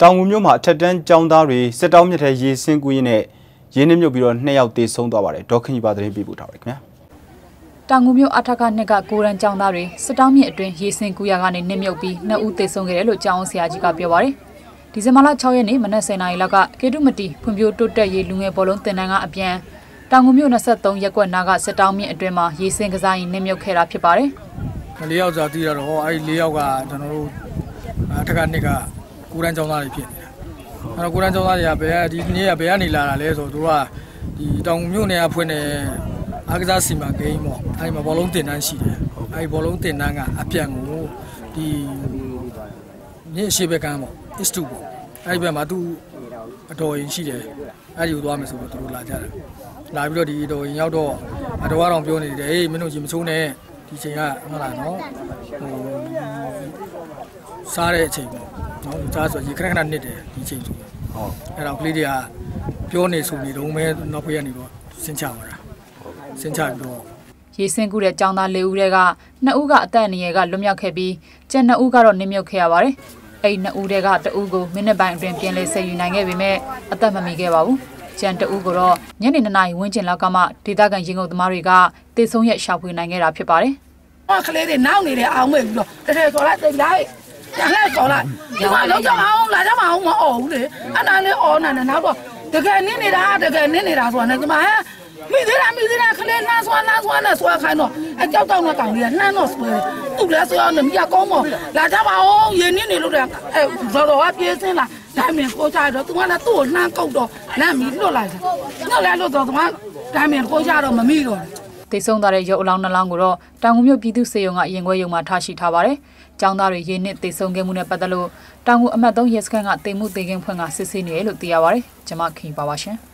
တောင်ငူမြို့မှာအထက်တန်းကျောင်းသားတွေစစ်တောင်းမြစ်ထဲရေဆင်းကူးရင်းနဲ့ရင်းနှမြုပ်ပြီးတော့နှစ်ယောက်သေဆုံးသွားပါတယ်ဒေါခင်ကြီးပါသတင်းပေးပို့ထားပါတယ်ခင်ဗျာတောင်ငူမြို့အထက်ကနှစ်ကကိုရန်ကျောင်းသားတွေစစ်တောင်းမြစ်အတွင်းရေစင်ကူရကနေနစ်မြုပ်ပြီးနှစ်ဦးသေဆုံးခဲ့တယ်လို့ကျောင်းဆရာကြီးကပြောပါတယ်။ဒီဇင်ဘာလ6ရက်နေ့မနက်10:00နာရီလောက်ကကေတုမတီဖွံ့ဖြိုးတိုးတက်ရေးလူငယ်ဘောလုံးတင်နန်းကအပြန်တောင်ငူမြို့23ရပ်ကွက်နာကစစ်တောင်းမြစ်အတွင်းမှာရေစင်ကစားရင်နစ်မြုပ်ခဲ့တာဖြစ်ပါတယ်လေးယောက်စာတည်ရတော့အဲ့ဒီလေးယောက်ကကျွန်တော်တို့အထက်ကနှစ်က ကိုရန်ကျောင်းသားတွေဖြစ်နေတာအဲ့တော့ကိုရန်ကျောင်းသားတွေကဘယ်ကဒီနေ့ကဘယ်ကနေလာတာလဲဆိုတော့သူကဒီတောင်မြို့နယ်ကဖွင့်တဲ့အားကစားစီမံကိန်းပေါ့အဲ့ဒီမှာဘောလုံးတင်တန်းရှိတယ်အဲ့ဒီဘောလုံးတင်တန်းကအပြန်ကိုဒီမြင်းရှိဘက်ကန်းပေါ့ is to ပေါ့အဲ့ဒီဘက်မှာသူအတော်ရင်ရှိတယ်အဲ့ဒီကိုသွားမယ်ဆိုတော့သူတို့လာကြတယ်လာပြီးတော့ဒီအတော်ရင်ရောက်တော့အတော်ကတော့ပြောနေတယ်ဟေးမင်းတို့ကြီးမချိုးနဲ့ဒီချိန်ကဟုတ်လားနော်ဟိုစားတဲ့အချိန်ပေါ့ နော်စားဆိုရေခဏခဏနစ်တယ်ဒီချိန်ဆိုဟုတ်အဲ့တော့ကလေးတွေကပြောနေဆိုနေတော့မဲနောက်ဖေးကနေတော့စင်ချပါတာစင်ချပြီးတော့။ရေစင်ကူတဲ့ကျောင်းသား၄ဦးတဲကနှစ်ဦးကအသက်အန္တရာယ်ကလွတ်မြောက်ခဲ့ပြီးကျန်နှစ်ဦးကတော့နစ်မြုပ်ခဲ့ရပါတယ်။အဲ့ဒီနှစ်ဦးတဲကတဦးကိုမိနစ်ပိုင်းအတွင်းပြန်လည်ဆယ်ယူနိုင်ခဲ့ပေမဲ့အသက်မမီခဲ့ပါဘူး။ကျန်တဦးကိုတော့ညနေ2နာရီဝန်းကျင်လောက်ကမှဒေသခံရင်ကုန်သမားတွေကတေဆုံးရက်ရှာဖွေနိုင်ခဲ့တာဖြစ်ပါတယ်။ကလေးတွေနောက်နေတယ်အောင်မေ့ပြီးတော့တထည်စော်လိုက်တိတ်လိုက် ပြန်လိုက်စော်လိုက်ဒီမှာလုံးကြအောင်လာကြမအောင်မအော်ဘူးလေအဲ့ဒါလေးအော်နေတယ်နောက်တော့တကယ်နင်းနေတာတကယ်နင်းနေတာဆိုတာနဲ့ဒီမှာဟဲ့မိသေးတာမိသေးတာကလေးနှမ်းဆွမ်းနှမ်းဆွမ်းနဲ့ဆွဲခိုင်းတော့အကြောက်တောက်နဲ့ကောင်လေးကနှမ်းတော့ဆွဲသူ့လည်းဆွဲအောင်မြတ်ကောင်းမော်လာကြပါအောင်ရင်းနင်းနေလို့တဲ့အဲဇော်တော်ကပြေးစင်းလာဒါမင်းကိုကြတော့သူကလည်းသူ့ကိုနှမ်းကုတ်တော့လမ်းမီလွတ်လိုက်တယ်လွတ်လိုက်လို့တော့သူကဒါမင်းကိုကြတော့မမိတော့ဘူး တေဆုံးသွားတဲ့ရုပ်အလောင်းနှလောင်းကိုတော့တောင်ငူမြို့ပြည်သူ့စေယုံကရင်ခွဲယုံမှာထားရှိထားပါတယ်။ကျောင်းသားတွေရင်းနစ်တေဆုံးခဲ့မှုနဲ့ပတ်သက်လို့တောင်ငူအမှတ်3ရဲစခန်းကတေမှုတေကင်းဖွင့်ကစစ်ဆေးနေတယ်လို့သိရပါတယ်။ကျွန်မခင်ပါပါရှင်။